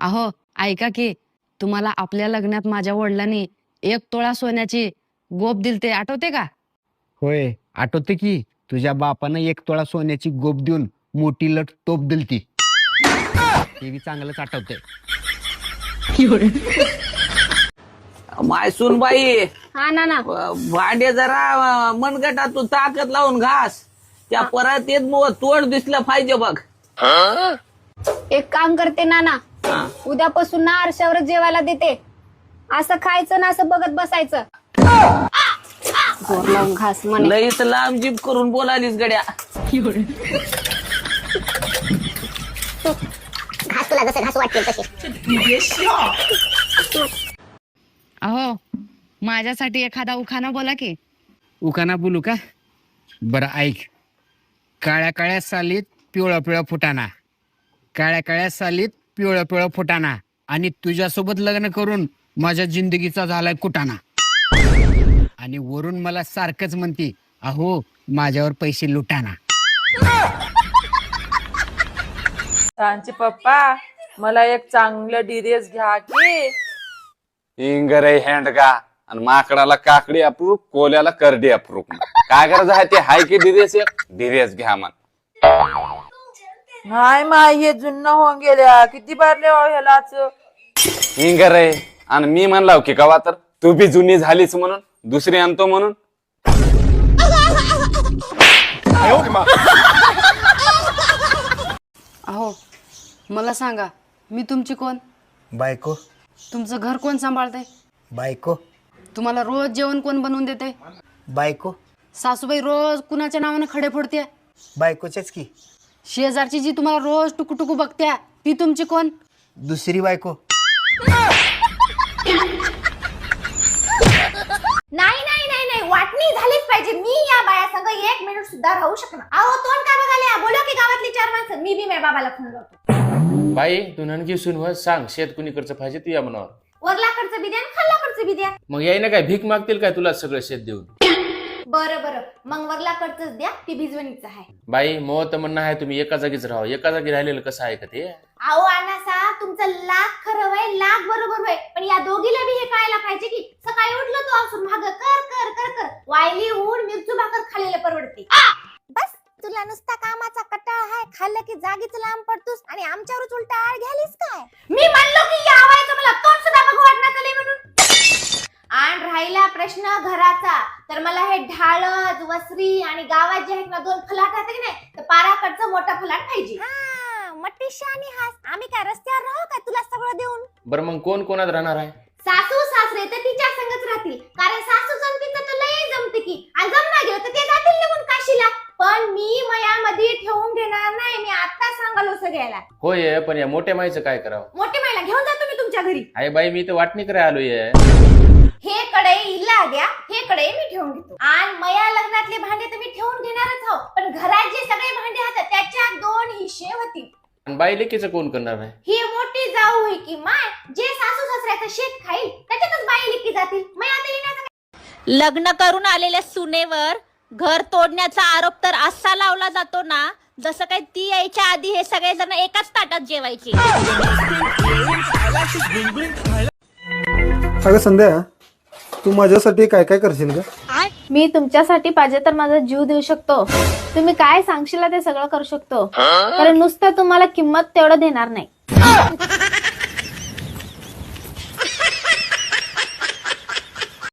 अहो ऐका की तुम्हाला आपल्या लग्नात माझ्या वडिलांनी एक तोळा सोन्याची गोप दिलते आठवते का? होय आठवते की तुझ्या बापानं एक तोळा सोन्याची गोप देऊन मोठी लट टोप दिलती. ते बी चांगलंच आठवतंय. माय सुनबाई हा ना ना. भांडे जरा मनगटातून ताकद लावून घास. त्या परत येत मग तोंड दिसलं पाहिजे बघ. एक काम करते नाना. हा. उद्यापासून ना आरशावर जेवायला देते. असं खायचं ना असं बघत बसायचं. जोर लावून घास म्हणे. लईच लांब जीप करून बोलालीस गड्या. घास तुला जसं घास वाटते तसे. अहो माझ्यासाठी एखादा उखाणा बोला की. उकाना बोलू का? बरं ऐक. काळ्या काळ्या सालीत पिवळा पिवळा फुटाणा. काळ्या काळ्या सालीत पिवळा पिवळा फुटाणा आणि तुझ्यासोबत लग्न करून माझ्या जिंदगीचा झालाय कुटाणा आणि वरून मला सारखंच म्हणते अहो माझ्यावर पैसे लुटाना. सांची पप्पा मला एक चांगलं डिरेस घ्या की. इंगरे हेंडका आणि माकडाला काकडी अप्रूप कोल्याला करडी अप्रूप. काय करायचं आहे ते? हाय की डिरेस? एक डिरेस घ्या मन नाही माय हे जुन्न होऊन गेल्या. किती भरले हो ह्यालाच इंगरे आणि मी म्हणला की कवा तर? तू बी जुनी झालीच म्हणून दुसरी आणतो म्हणून. अहो मला सांगा मी तुमची कोण? बायको. तुमचं घर कोण सांभाळतंय? बायको. तुम्हाला रोज जेवण कोण बनवून देते? बायको. सासूबाई रोज कुणाच्या नावानं खडे फोडते बायकोच्याच की. शेजारची जी तुम्हाला रोज टुकू टुकू बघत्या ती तुमची कोण? दुसरी बायको. नाही नाही नाही नाही. वाटणी झालीच पाहिजे. मी या बाया संग एक मिनिट सुद्धा राहू शकणार. अहो तोंड काय बघाले बोलो की गावातली चार माणसं. मी बी माझ्या बाबाला फोन लावतो बाई तू ननकी सुनव सांग शेत कुणीकडचं पाहिजे तू या मनावर. वरलाकडचं बी द्या आणि खाल्लाकडचं बी द्या. मग याय ना काय भीक मागतील काय तुला सगळं शेत देऊन? बरं बरं. मग वरलाकडचंच द्या ती भिजवणीचं आहे. बाई मग तर म्हणणं आहे तुम्ही एका जागीच राहा एका जागी राहिलेलं कसं आहे का ते? अहो अनासा तुमचं लाख खरं वय लाख बरोबर वय पण या दोघीला बी हे कळायला पाहिजे की सकाळी उठलं तू असून माग. कर कर कर कर. वायली ऊन मिरचू भाकर खाल्लेलं परवडते. बस तुला नुसता कामाचा कटाळ आहे खाल्लं की जागीच लांब पडतोस आणि आमच्यावरच उलटा आळ घ्यालीस काय? मी म्हणलो की यावायचं मला तोंड सुद्धा बघू वाटणार झाले म्हणून. प्रश्न घराचा. तर मला हे ढाळज वसरी आणि गावात जे आहेत ना दोन फलाट आहेत की नाही तर पाराकडचं मोठा फलाट पाहिजे. आणि हास. आम्ही काय रस्त्यावर राहू काय तुला सगळं देऊन? बरं मग कोण कोणात राहणार आहे? सासू सासरे तर तिच्या संगच राहतील. कारण सासू जमती तर लय जमते की. आणि जमना गेलं तर ते जातील निघून काशीला. पण मी मयामध्ये ठेवून घेणार नाही. मी आता सांगालो सगळ्याला. होय पण या मोठ्या माईचं काय करावं? मोठे महिला घेऊन जा तुम्ही तुमच्या घरी. आहे बाई मी तर वाटणी करायला आलोय. हे कडे इला द्या हे कडे मी ठेवून घेतो. आणि मया लग्नातले भांडे तर मी ठेवून घेणारच आहो पण घरात जे सगळे भांडे आहेत त्याच्यात दोन हिस्से होतील. आणि बाई लेकीचं कोण करणार आहे? ही मोठी जाऊ होई की माय जे सासू सासऱ्याचं शेत खाईल त्याच्यातच बाई लिखी जातील. मग आता येण्याचं लग्न करून आलेल्या सुनेवर घर तोडण्याचा आरोप तर असा लावला जातो ना जसं काही ती यायच्या आधी हे सगळे जण एकाच ताटात जेवायचे. अगं संध्या तू माझ्यासाठी काय काय करशील का मी तुमच्यासाठी पाहिजे तर माझा जीव देऊ शकतो. तुम्ही काय सांगशील ते सगळं करू शकतो. कारण नुसतं तुम्हाला किंमत तेवढं देणार नाही.